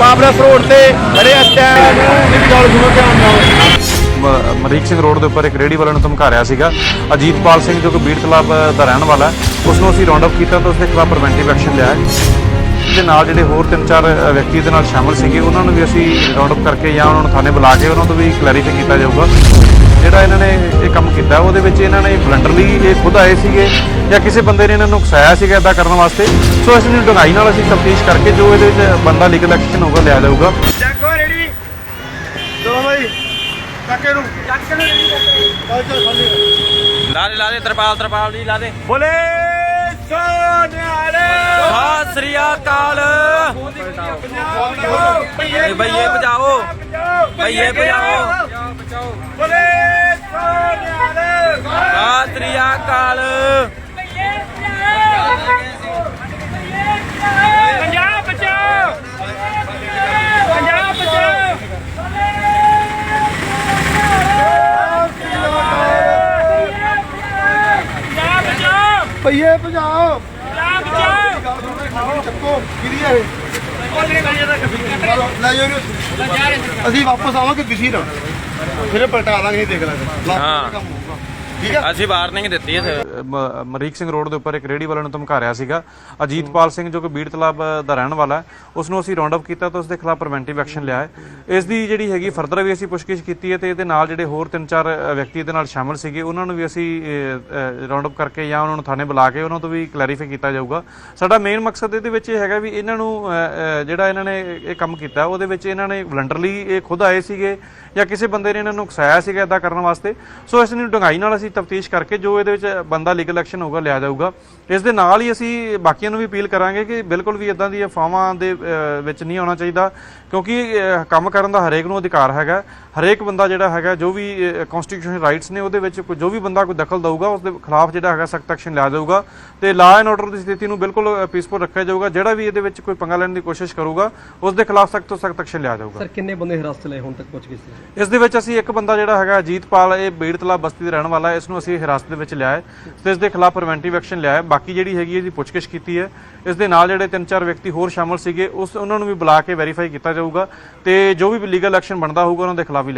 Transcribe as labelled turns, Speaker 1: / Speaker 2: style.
Speaker 1: Press road ਤੇ ਖੜੇ ਇਸ ਟਾਈਮ ਇੱਕ ਗੱਲ ਸੁਣੋ ਧਿਆਨ ਨਾਲ
Speaker 2: ਮ- ਸਿੰਘ ਰੋਡ ਦੇ ਉੱਪਰ ਇੱਕ ਰੇੜੀ ਵਾਲੇ ਨੂੰ ਧਮਕਾ ਰਿਹਾ ਸੀਗਾ। ਅਜੀਤਪਾਲ ਸਿੰਘ ਜੋ ਕਿ ਬੀੜ ਕਲੱਬ ਦਾ ਰਹਿਣ ਵਾਲਾ ਹੈ, ਉਸ ਨੂੰ ਅਸੀਂ ਰਾਉਂਡ ਅਪ ਕੀਤਾ ਤਾਂ ਉਸ ਦੇ ਖਿਲਾਫ ਪ੍ਰੀਵੈਂਟਿਵ ਐਕਸ਼ਨ ਲਿਆ ਹੈ। ਦੇ ਨਾਲ ਜਿਹੜੇ ਹੋਰ ਤਿੰਨ ਚਾਰ ਵਿਅਕਤੀ ਦੇ ਨਾਲ ਸ਼ਾਮਲ ਸੀਗੇ, ਉਹਨਾਂ ਨੂੰ ਵੀ ਅਸੀਂ ਰਾਉਂਡ ਅਪ ਕਰਕੇ ਜਾਂ ਉਹਨਾਂ ਨੂੰ ਥਾਣੇ ਬੁਲਾ ਕੇ ਉਹਨਾਂ ਤੋਂ ਵੀ ਕਲੈਰੀਫਾਈ ਕੀਤਾ ਜਾਊਗਾ। ਜਿਹੜਾ ਇਹਨਾਂ ਨੇ ਇਹ ਕੰਮ ਕੀਤਾ ਉਹਦੇ ਵਿੱਚ ਇਹਨਾਂ ਨੇ ਵਲੰਟਰਲੀ ਇਹ ਖੁਦ ਆਏ ਸੀਗੇ ਜਾਂ ਕਿਸੇ ਬੰਦੇ ਨੇ ਇਹਨਾਂ ਨੂੰ ਉਕਸਾਇਆ ਸੀਗਾ ਇਦਾਂ ਕਰਨ ਵਾਸਤੇ। ਸੋ ਇਸ ਨੂੰ ਡੂੰਘਾਈ ਨਾਲ ਅਸੀਂ ਤਫਤੀਸ਼ ਕਰਕੇ ਜੋ ਇਹਦੇ ਵਿੱਚ ਬੰਦਾ ਲੀਗਲ ਐਕਸ਼ਨ ਹੋਊਗਾ ਲਿਆ ਜਾਊਗਾ।
Speaker 1: ਚੱਕੋ ਰੈਡੀ ਚਲੋ ਬਾਈ ਚੱਕੇ ਨੂੰ ਚੱਕੇ ਨੂੰ ਚੱਲ ਚੱਲ ਖਾਲੀ
Speaker 3: ਲਾ ਦੇ ਲਾ ਦੇ ਤਰਪਾਲ ਤਰਪਾਲ ਦੀ ਲਾ ਦੇ।
Speaker 1: ਬੋਲੇ ਸੋਨਿਆਲੇ।
Speaker 3: ਸਤਿ ਸ੍ਰੀ ਅਕਾਲ। ਇਹ ਬਈਏ ਬਚਾਓ। ਬਈਏ ਬਚਾਓ
Speaker 1: ਬੋਲੇ ਸੋਨਿਆਲੇ
Speaker 3: ਸਤਿ ਸ੍ਰੀ ਅਕਾਲ।
Speaker 4: ਪੰਜਾਬ ਬਚਾਓ ਪੰਜਾਬ ਬਚਾਓ ਪੰਜਾਬ ਬਚਾਓ
Speaker 1: ਪਈਏ ਭਜਾਓ।
Speaker 4: ਪੰਜਾਬ ਬਚਾਓ
Speaker 1: ਚੱਕੋ ਕਿਹਦੀ ਹੈ ਇਹ ਚਲੋ, ਲੈ ਜਾਓ ਇਹਨੂੰ। ਅਸੀਂ ਵਾਪਸ ਆਵਾਂਗੇ ਕਿਸੇ ਨਾਲ ਫਿਰ ਪਲਟਾ ਦਾਂਗੇ ਦੇਖ ਲਾਂਗੇ
Speaker 3: ਹਾਂ।
Speaker 1: ਕੰਮ ਹੋਊਗਾ ਠੀਕ ਹੈ
Speaker 3: ਅਸੀਂ ਵਾਰਨਿੰਗ ਦਿੱਤੀ ਹੈ
Speaker 2: ਮ- ਅਮਰੀਕ ਸਿੰਘ ਰੋਡ ਦੇ ਉੱਪਰ ਇੱਕ ਰੇੜੀ ਵਾਲੇ ਨੂੰ ਧਮਕਾ ਰਿਹਾ ਸੀਗਾ। ਅਜੀਤਪਾਲ ਸਿੰਘ ਜੋ ਕਿ ਬੀੜ ਤਲਾਬ ਦਾ ਰਹਿਣ ਵਾਲਾ ਹੈ ਉਸ ਨੂੰ ਅਸੀਂ ਰਾਉਂਡ ਅਪ ਕੀਤਾ ਤਾਂ ਉਸ ਦੇ ਖਿਲਾਫ ਪ੍ਰੀਵੈਂਟਿਵ ਐਕਸ਼ਨ ਲਿਆ ਹੈ। ਇਸ ਦੀ ਜਿਹੜੀ ਹੈਗੀ ਫਰਦਰ ਵੀ ਅਸੀਂ ਪੁੱਛਗਿੱਛ ਕੀਤੀ ਹੈ ਤੇ ਇਹਦੇ ਨਾਲ ਜਿਹੜੇ ਹੋਰ ਤਿੰਨ ਚਾਰ ਅ, ਵਿਅਕਤੀ ਇਹਦੇ ਨਾਲ ਸ਼ਾਮਲ ਸੀਗੇ ਉਹਨਾਂ ਨੂੰ ਵੀ ਅਸੀਂ ਰਾਉਂਡ ਅਪ ਕਰਕੇ ਜਾਂ ਉਹਨਾਂ ਨੂੰ ਥਾਣੇ ਬੁਲਾ ਕੇ ਉਹਨਾਂ ਤੋਂ ਵੀ ਕਲੈਰੀਫਾਈ ਕੀਤਾ ਜਾਊਗਾ। ਸਾਡਾ ਮੇਨ ਮਕਸਦ ਇਹਦੇ ਵਿੱਚ ਇਹ ਹੈਗਾ ਵੀ ਇਹਨਾਂ ਨੂੰ ਅ, ਅ, ਜਿਹੜਾ ਇਹਨਾਂ ਨੇ ਇਹ ਕੰਮ ਕੀਤਾ ਉਹਦੇ ਵਿੱਚ ਇਹਨਾਂ ਨੇ ਵਲੰਟਰਲੀ ਇਹ ਖੁਦ ਆਏ ਸੀਗੇ ਜਾਂ ਕਿਸੇ ਬੰਦੇ ਨੇ ਇਹਨਾਂ ਨੂੰ ਉਕਸਾਇਆ ਸੀਗਾ ਇਦਾਂ ਕਰਨ ਵਾਸਤੇ। ਸੋ ਇਸ ਨੂੰ ਡੂੰਘਾਈ ਨਾਲ ਅਸੀਂ ਤਫਤੀਸ਼ ਕਰਕੇ ਜੋ ਇਹਦੇ ਵਿੱਚ ਬੰਦਾ ਲੀਗਲ ਐਕਸ਼ਨ ਹੋਊਗਾ ਲਿਆ ਜਾਊਗਾ। ਇਸ ਦੇ ਨਾਲ ਹੀ ਅਸੀਂ ਬਾਕੀਆਂ ਨੂੰ ਵੀ ਅਪੀਲ ਕਰਾਂਗੇ ਕਿ ਬਿਲਕੁਲ ਵੀ ਇਦਾਂ ਦੀ ਅਫਵਾਹਾਂ ਦੇ ਵਿੱਚ ਨਹੀਂ ਆਉਣਾ ਚਾਹੀਦਾ ਕਿਉਂਕਿ ਕੰਮ ਕਰਨ ਦਾ ਹਰੇਕ ਨੂੰ ਅਧਿਕਾਰ ਹੈਗਾ। ਹਰੇਕ ਬੰਦਾ ਜਿਹੜਾ ਹੈਗਾ ਜੋ ਵੀ ਕਨਸਟੀਟਿਊਸ਼ਨ ਰਾਈਟਸ ਨੇ ਉਹਦੇ ਵਿੱਚ ਕੋਈ ਜੋ ਵੀ ਬੰਦਾ ਕੋਈ ਦਖਲ ਦਊਗਾ ਉਸ ਦੇ ਖਿਲਾਫ ਜਿਹੜਾ ਹੈਗਾ ਸਖਤ ਐਕਸ਼ਨ ਲਿਆ ਜਾਊਗਾ। ਤੇ ਲਾ ਐਂਡ ਆਰਡਰ ਦੀ ਸਥਿਤੀ ਨੂੰ ਬਿਲਕੁਲ ਪੀਸਫੁਲ ਰੱਖਿਆ ਜਾਊਗਾ। ਜਿਹੜਾ ਵੀ ਇਹਦੇ ਵਿੱਚ ਕੋਈ ਪੰਗਾ ਲੈਣ ਦੀ ਕੋਸ਼ਿਸ਼ ਕਰੂਗਾ ਉਸ ਦੇ ਖਿਲਾਫ ਸਖਤ ਤੋਂ ਸਖਤ ਐਕਸ਼ਨ ਲਿਆ ਜਾਊਗਾ।
Speaker 5: ਸਰ ਕਿੰਨੇ ਬੰਦੇ ਹਿਰਾਸਤ ਲਏ ਹੁਣ ਤੱਕ ਪੁੱਛ ਗਏ
Speaker 2: ਇਸ ਦੇ ਵਿੱਚ ਅਸੀਂ ਇੱਕ ਬੰਦਾ ਜਿਹੜਾ ਹੈਗਾ ਅਜੀਤਪਾਲ ਇਹ ਬੀੜਤਲਾ ਬਸਤੀ ਦੇ ਰਹਿਣ ਵਾਲਾ ਇਸ ਨੂੰ ਅਸੀਂ ਹਿਰਾਸਤ ਦੇ ਵਿੱਚ ਲਿਆ ਹੈ। ਤੇ ਇਸ ਦੇ ਖਿਲਾਫ ਪ੍ਰੀਵੈਂਟਿਵ ਐਕਸ਼ਨ ਲਿਆ ਹੈ। ਬਾਕੀ ਜਿਹੜੀ ਹੈਗੀ ਇਹਦੀ ਪੁੱਛਗਿੱਛ ਕੀਤੀ ਹੈ। ਇਸ ਦੇ ਨਾਲ ਜਿਹੜੇ ਤਿੰਨ ਚਾਰ ਵਿਅਕਤੀ ਹੋਰ ਸ਼ਾਮਲ ਸੀਗੇ, ਉਸ ਉਹਨਾਂ ਨੂੰ ਵੀ ਬੁਲਾ ਕੇ ਵੈਰੀਫਾਈ ਕੀਤਾ ਜਾਊਗਾ ਤੇ ਜੋ ਵੀ ਲੀਗਲ ਐਕਸ਼ਨ ਬਣਦਾ ਹੋਊਗਾ, ਉਹਨਾਂ ਦੇ ਖਿਲਾਫ ਵੀ ਲਿਆ